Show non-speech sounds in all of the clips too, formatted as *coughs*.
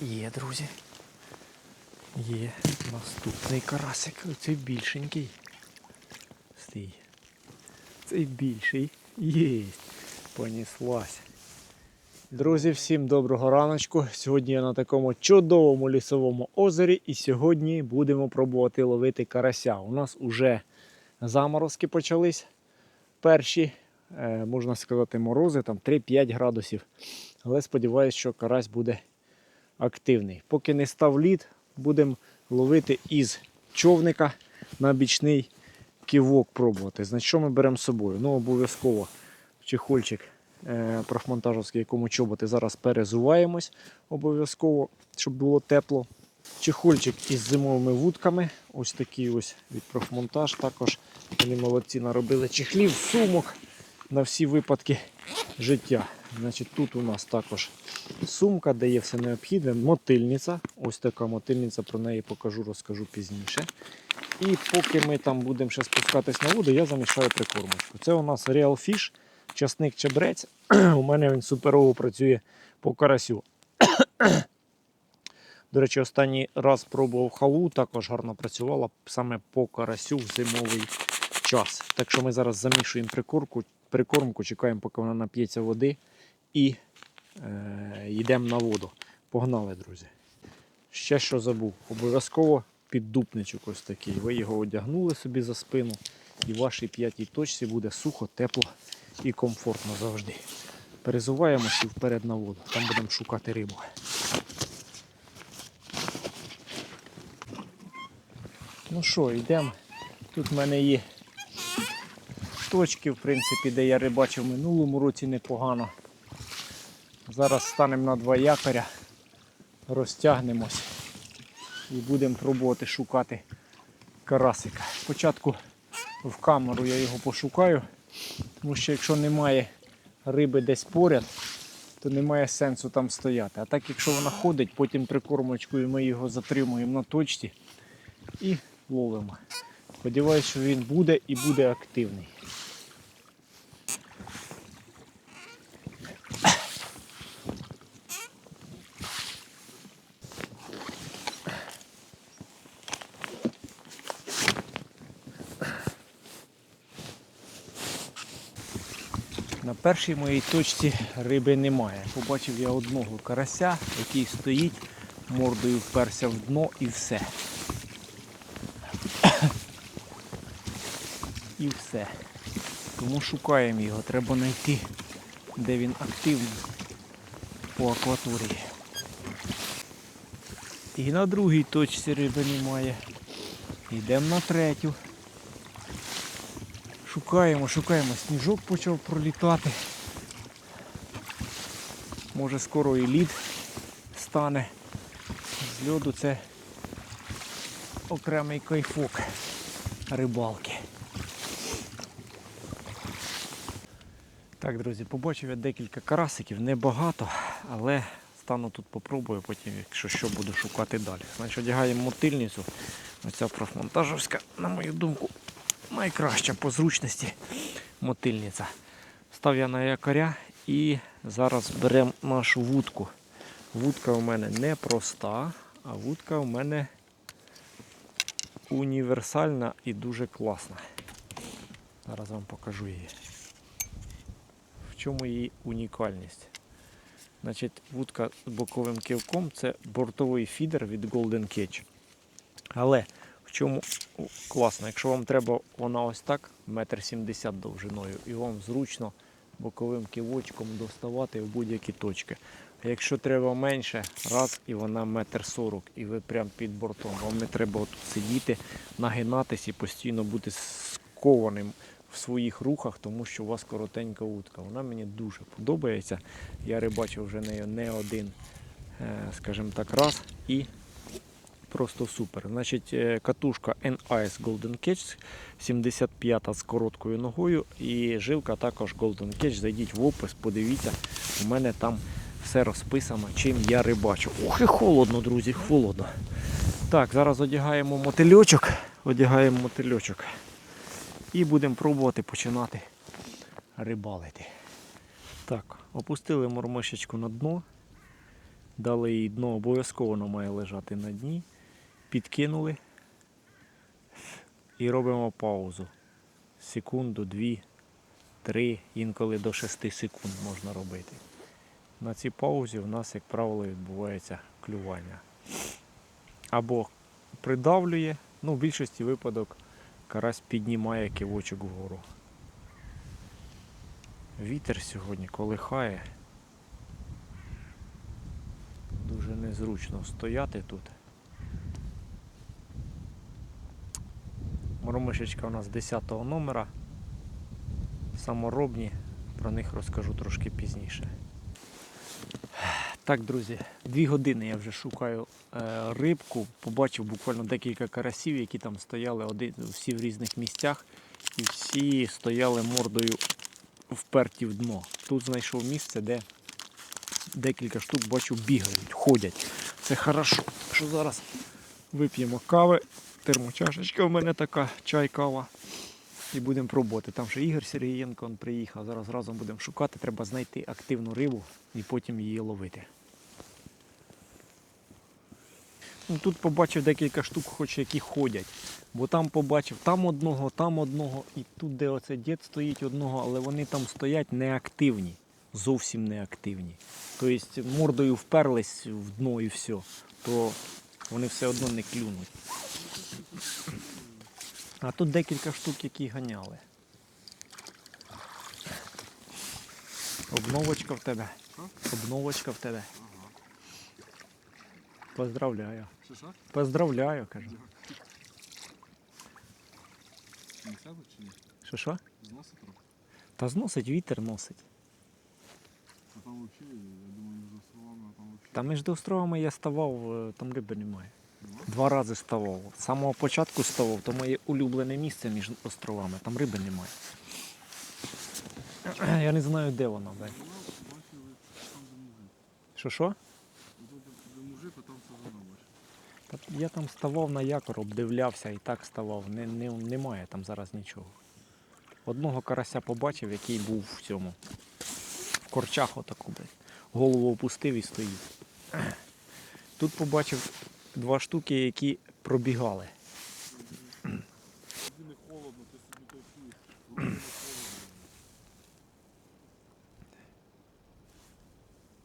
Є, друзі. Є наступний карасик. Цей більшенький. Стій. Цей більший. Єсть. Понеслась. Друзі, всім доброго раночку. Сьогодні я на такому чудовому лісовому озері і сьогодні будемо пробувати ловити карася. У нас уже заморозки почались. Перші, е, можна сказати, морози, там 3-5 градусів. Але сподіваюся, що карась буде активний. Поки не став лід, будемо ловити із човника на бічний ківок пробувати. Значить, що ми беремо з собою? Ну, обов'язково чехольчик е, профмонтажовський, якому чоботи зараз перезуваємось. Обов'язково, щоб було тепло. Чехольчик із зимовими вудками. Ось такий ось від профмонтаж. Також вони молодці наробили чехлів, сумок на всі випадки життя. Значить, тут у нас також сумка, де є все необхідне. Мотильниця. Ось така мотильниця, про неї покажу, розкажу пізніше. І поки ми там будемо ще спускатись на воду, я замішаю прикормочку. Це у нас Real Fish, часник чебрець. *clears throat* у мене він суперово працює по карасю. *clears throat* До речі, останній раз пробував халу, також гарно працювала саме по карасю в зимовий час. Так що ми зараз замішуємо прикормку, прикормку чекаємо, поки вона нап'ється води, і е, йдемо на воду. Погнали, друзі. Ще що забув, обов'язково піддупничок ось такий. Ви його одягнули собі за спину, і в вашій п'ятій точці буде сухо, тепло і комфортно завжди. Перезуваємося і вперед на воду. Там будемо шукати рибу. Ну що, йдемо. Тут в мене є точки, в принципі, де я рибачив в минулому році непогано. Зараз станемо на два якоря, розтягнемось і будемо пробувати шукати карасика. Спочатку в камеру я його пошукаю, тому що якщо немає риби десь поряд, то немає сенсу там стояти. А так якщо вона ходить, потім прикормочкою ми його затримуємо на точці і ловимо. Сподіваюсь, що він буде і буде активний. На першій моїй точці риби немає. Побачив я одного карася, який стоїть, мордою вперся в дно і все. *coughs* І все. Тому шукаємо його, треба знайти, де він активний по акваторії. І на другій точці риби немає. Йдемо на третю. Шукаємо, шукаємо. Сніжок почав пролітати. Може скоро і лід стане. З льоду це окремий кайфок рибалки. Так, друзі, побачив я декілька карасиків, небагато, але стану тут попробую, потім, якщо що, буду шукати далі. Значить, одягаємо мотильницю. Оця профмонтажівська, на мою думку, найкраща по зручності мотильниця. Став я на якоря і зараз беремо нашу вудку. Вудка у мене не проста, а вудка у мене універсальна і дуже класна. Зараз вам покажу її. В чому її унікальність? Значить, вудка з боковим кивком це бортовий фідер від Golden Cage. Але чому класно, якщо вам треба вона ось так, метр сімдесят довжиною, і вам зручно боковим кивочком доставати в будь-які точки. А якщо треба менше, раз і вона метр сорок, і ви прямо під бортом. Вам не треба тут сидіти, нагинатись і постійно бути скованим в своїх рухах, тому що у вас коротенька утка. Вона мені дуже подобається. Я рибачив вже нею не один, е, скажімо так, раз. І просто супер. Значить, е, катушка NIS Golden Catch 75 з короткою ногою. І жилка також Golden Catch. Зайдіть в опис, подивіться, у мене там все розписано, чим я рибачу. Ох, і холодно, друзі, холодно. Так, зараз одягаємо мотильочок. Одягаємо мотильочок. І будемо пробувати починати рибалити. Так, опустили мормишечку на дно. Дали їй дно, обов'язково має лежати на дні. Підкинули і робимо паузу. Секунду, дві, три, інколи до шести секунд можна робити. На цій паузі в нас, як правило, відбувається клювання. Або придавлює, ну в більшості випадок карась піднімає кивочок вгору. Вітер сьогодні колихає. Дуже незручно стояти тут. Мормишечка у нас 10 номера. Саморобні, про них розкажу трошки пізніше. Так, друзі, дві години я вже шукаю е, рибку. Побачив буквально декілька карасів, які там стояли один, всі в різних місцях, і всі стояли мордою вперті в дно. Тут знайшов місце, де декілька штук бачу бігають, ходять. Це хорошо. Що зараз вип'ємо кави, термочашечка в мене така, чай, кава. І будемо пробувати. Там ще Ігор Сергієнко он приїхав. Зараз разом будемо шукати. Треба знайти активну рибу і потім її ловити. Ну, тут побачив декілька штук, хоч які ходять. Бо там побачив там одного, там одного, і тут, де оце дід стоїть одного, але вони там стоять неактивні. Зовсім неактивні. Тобто мордою вперлись в дно і все, то вони все одно не клюнуть. А тут декілька штук, які ганяли. Обновочка в тебе. Обновочка в тебе. Поздравляю. Що? Поздравляю, кажу. Не сяде чи ні? Що що? Зносить трохи? Та зносить вітер носить. А там взагалі, я думаю, між островами, а там взагалі. Та між островами я ставав, е, там риби немає. Два рази ставав. З самого початку ставав, то моє улюблене місце між островами. Там риби немає. *clears throat* Я не знаю, де вона. Мужик. Що що? Я там ставав на якор, обдивлявся і так ставав. Не, не, немає там зараз нічого. Одного карася побачив, який був в цьому. В корчах отаку, блядь. Голову опустив і стоїть. *clears throat* Тут побачив два штуки, які пробігали.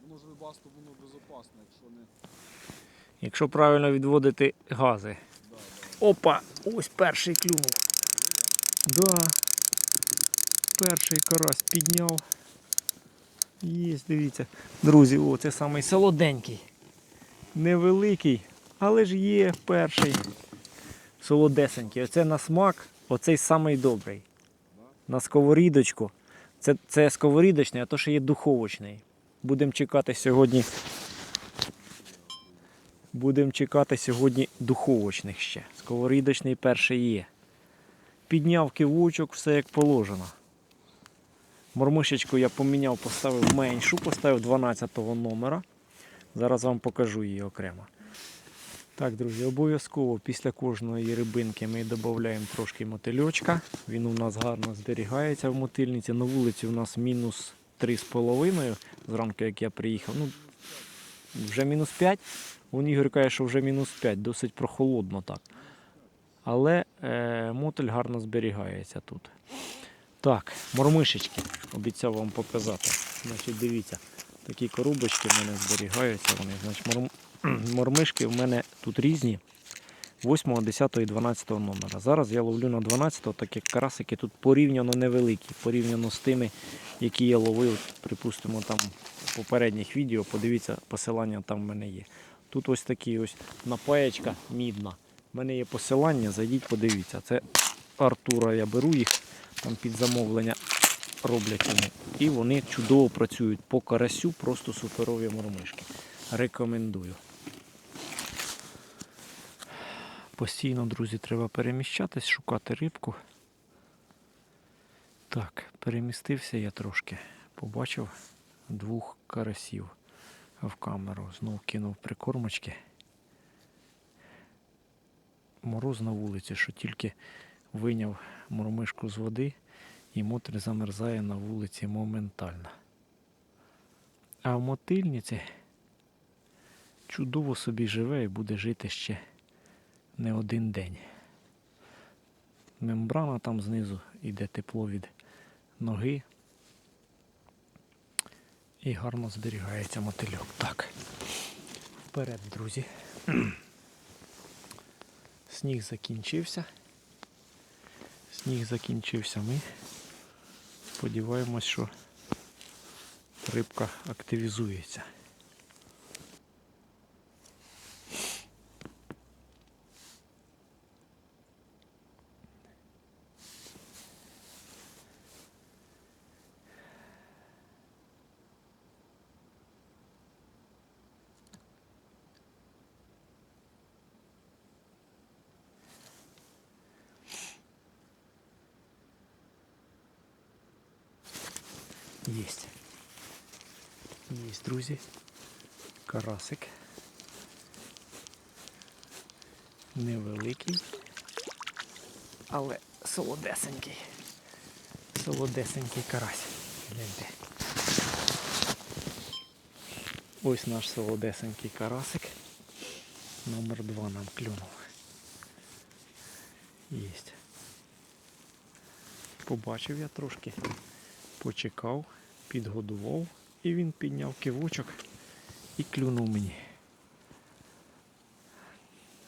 Воно ж рибасто, воно безопасне, якщо не... Якщо правильно відводити гази. Опа! Ось перший клюнув. Да. Перший карась підняв. Є, дивіться. Друзі, о, це самий солоденький. Невеликий, але ж є перший. Солодесенький. Оце на смак, оцей самий добрий. На сковорідочку. Це, це сковорідочний, а то ще є духовочний. Будемо чекати сьогодні. Будемо чекати сьогодні духовочних ще. Сковорідочний перший є. Підняв кивучок, все як положено. Мормишечку я поміняв, поставив меншу, поставив 12 номера. Зараз вам покажу її окремо. Так, друзі, обов'язково після кожної рибинки ми додаємо трошки мотильочка. Він у нас гарно зберігається в мотильниці. На вулиці у нас мінус 3,5 зранку, як я приїхав. Ну, вже мінус 5. Вон Ігор каже, що вже мінус 5, досить прохолодно так. Але е, мотель гарно зберігається тут. Так, мормишечки. Обіцяв вам показати. Значить, дивіться, такі коробочки в мене зберігаються. Вони, значить, морм... *clears throat* мормишки в мене тут різні. 8, 10 і 12 номера. Зараз я ловлю на 12, так як карасики тут порівняно невеликі, порівняно з тими, які я ловив, припустимо, там в попередніх відео. Подивіться, посилання там в мене є. Тут ось такі ось напаєчка мідна. У мене є посилання, зайдіть, подивіться. Це Артура, я беру їх, там під замовлення роблять вони. І вони чудово працюють по карасю, просто суперові мормишки. Рекомендую. Постійно, друзі, треба переміщатись, шукати рибку. Так, перемістився я трошки. Побачив двох карасів в камеру. Знов кинув прикормочки. Мороз на вулиці, що тільки виняв мормишку з води і мотор замерзає на вулиці моментально. А в мотильниці чудово собі живе і буде жити ще не один день. Мембрана там знизу йде тепло від ноги. І гарно зберігається мотильок. Так. Вперед, друзі. *clears throat* Сніг закінчився. Сніг закінчився. Ми сподіваємось, що рибка активізується. Єсть. Єсть, друзі. Карасик. Невеликий, але солодесенький. Солодесенький карась. Гляньте. Ось наш солодесенький карасик. Номер два нам клюнув. Єсть. Побачив я трошки почекав, підгодував і він підняв кивочок і клюнув мені.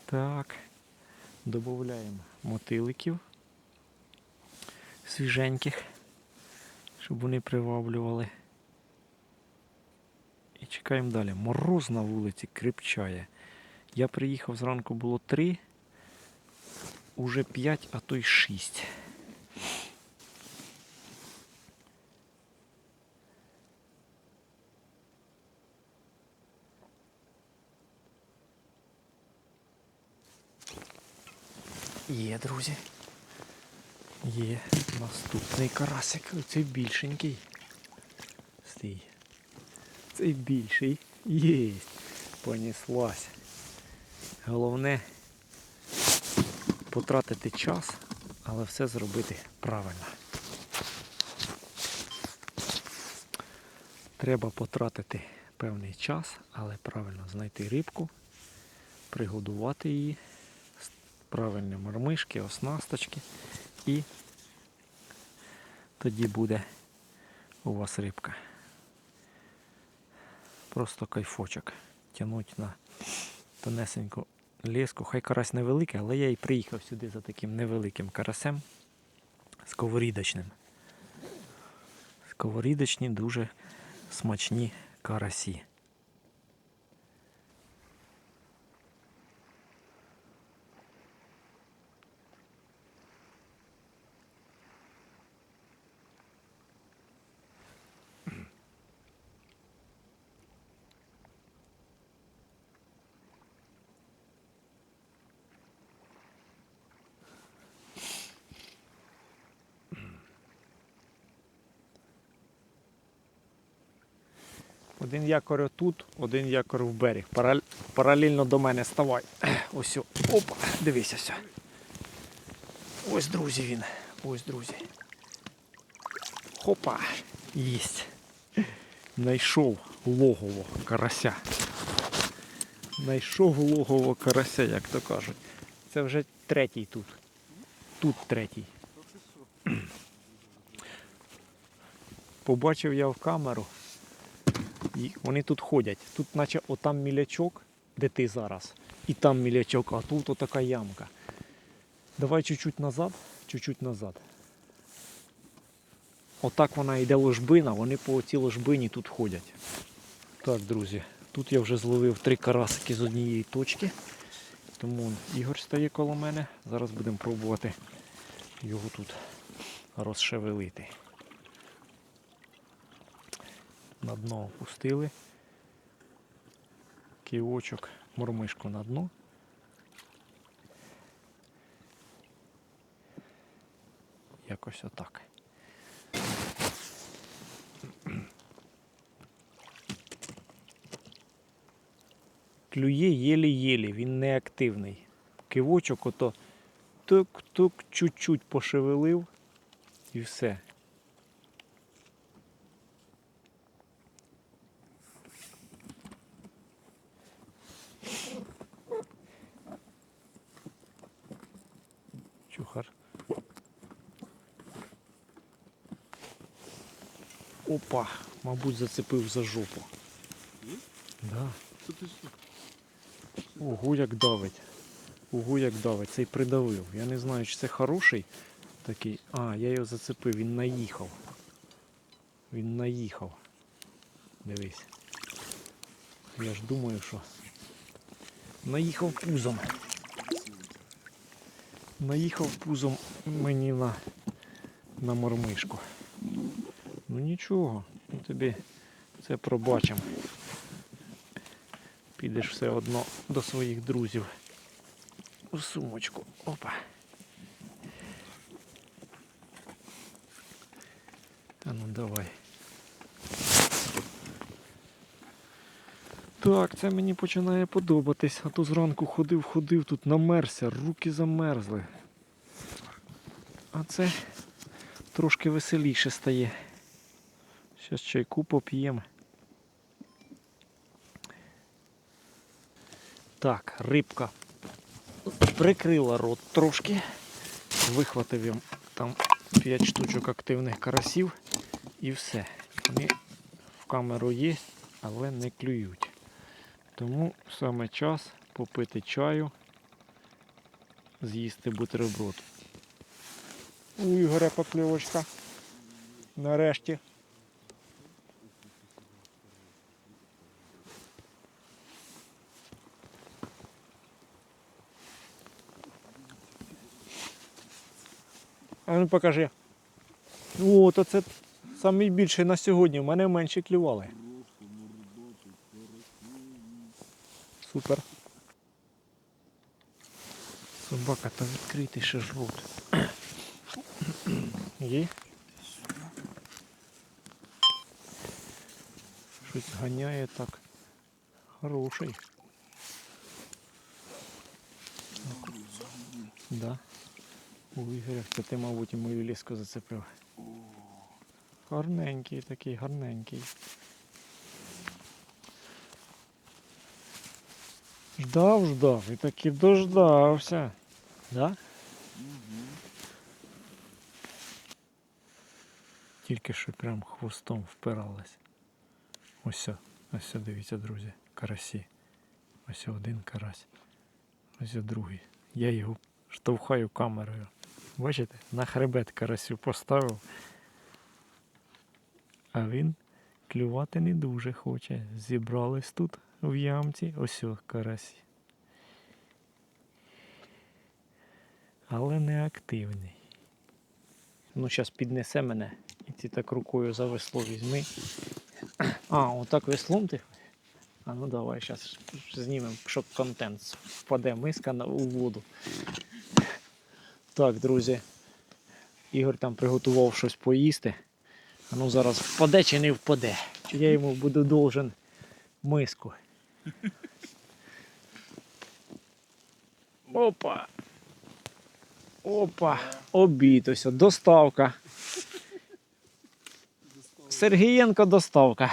Так, додаємо мотиликів свіженьких, щоб вони приваблювали. І чекаємо далі. Мороз на вулиці крепчає. Я приїхав зранку було 3, уже 5, а то й 6. Є, друзі. Є наступний карасик. Цей більшенький. Стій. Цей більший. Єсть. Понеслась. Головне потратити час, але все зробити правильно. Треба потратити певний час, але правильно знайти рибку, пригодувати її правильні мормишки, оснасточки і тоді буде у вас рибка. Просто кайфочок. Тянуть на тонесеньку леску. Хай карась невеликий, але я і приїхав сюди за таким невеликим карасем сковорідочним. Сковорідочні дуже смачні карасі. Один якор тут, один якор в берег. Паралельно до мене ставай. Ось. Опа, дивися. ся. Ось, друзі, він. Ось, друзі. Хопа. Єсть. Найшов логово карася. Найшов логово карася, як то кажуть. Це вже третій тут. Тут третій. Побачив я в камеру. І вони тут ходять. Тут наче отам мілячок, де ти зараз, і там мілячок, а тут отака ямка. Давай чуть-чуть назад, чуть-чуть назад. Отак вона йде ложбина, вони по цій ложбині тут ходять. Так, друзі, тут я вже зловив три карасики з однієї точки. Тому Ігор стає коло мене. Зараз будемо пробувати його тут розшевелити. На дно опустили. Ківочок, мормишку на дно. Якось отак. Клює єлі-єлі, він не активний. Кивочок ото тук-тук чуть-чуть пошевелив і все. Опа, мабуть, зацепив за жопу. Да. Ого, як давить. Ого, як давить. Цей придавив. Я не знаю, чи це хороший такий. А, я його зацепив, він наїхав. Він наїхав. Дивись. Я ж думаю, що. Наїхав пузом. Наїхав пузом мені на, на мормишку. Ну нічого, ми тобі це пробачимо. Підеш все одно до своїх друзів у сумочку. Опа. А ну давай. Так, це мені починає подобатись. А то зранку ходив, ходив, тут намерзся, руки замерзли. А це трошки веселіше стає. Зараз чайку поп'ємо. Так, рибка прикрила рот трошки. Вихватив їм там 5 штучок активних карасів і все. Вони в камеру є, але не клюють. Тому саме час попити чаю, з'їсти бутерброд. У Ігоря покльовочка. Нарешті. А ну покажи. О, то це найбільший на сьогодні. У мене менше клювали. Супер. Собака, та відкритий ще ж рот. Є? Щось ганяє так. Хороший. Да. У Ігоря, це ти, мабуть, і мою ліску зацепив. Гарненький такий, гарненький. Ждав, ждав і таки дождався. Да? Тільки що прям хвостом впиралась. Ось, ось, дивіться, друзі, карасі. Ось один карась. Ось другий. Я його штовхаю камерою. Бачите, на хребет карасю поставив. А він клювати не дуже хоче. Зібрались тут в ямці. Ось о, карась. Але не активний. Ну, зараз піднесе мене. І ти так рукою за весло візьми. А, отак веслом ти. А ну давай, зараз знімемо, щоб контент впаде миска у воду. Так, друзі. Ігор там приготував щось поїсти. А ну зараз впаде чи не впаде. Чи я йому буду должен миску. Опа. Опа. Обід ось. Доставка. Сергієнко доставка.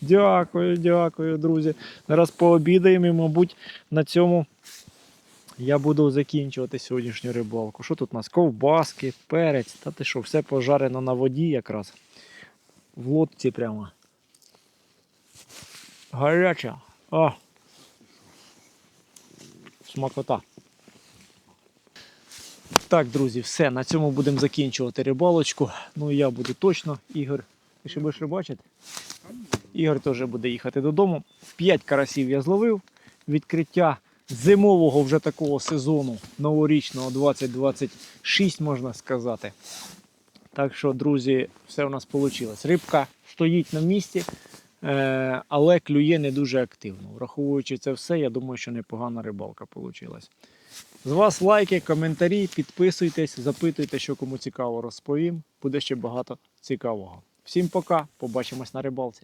Дякую, дякую, друзі. Зараз пообідаємо і, мабуть, на цьому я буду закінчувати сьогоднішню рибалку. Що тут у нас? Ковбаски, перець. Та ти що, все пожарено на воді якраз. В лодці прямо. Гаряча. О! Смакота. Так, друзі, все. На цьому будемо закінчувати рибалочку. Ну я буду точно. Ігор, ти ще будеш рибачити? Ігор теж буде їхати додому. П'ять карасів я зловив. Відкриття зимового вже такого сезону новорічного 2026, можна сказати. Так що, друзі, все у нас вийшло. Рибка стоїть на місці, е, але клює не дуже активно. Враховуючи це все, я думаю, що непогана рибалка вийшла. З вас лайки, коментарі, підписуйтесь, запитуйте, що кому цікаво розповім. Буде ще багато цікавого. Всім пока, побачимось на рибалці.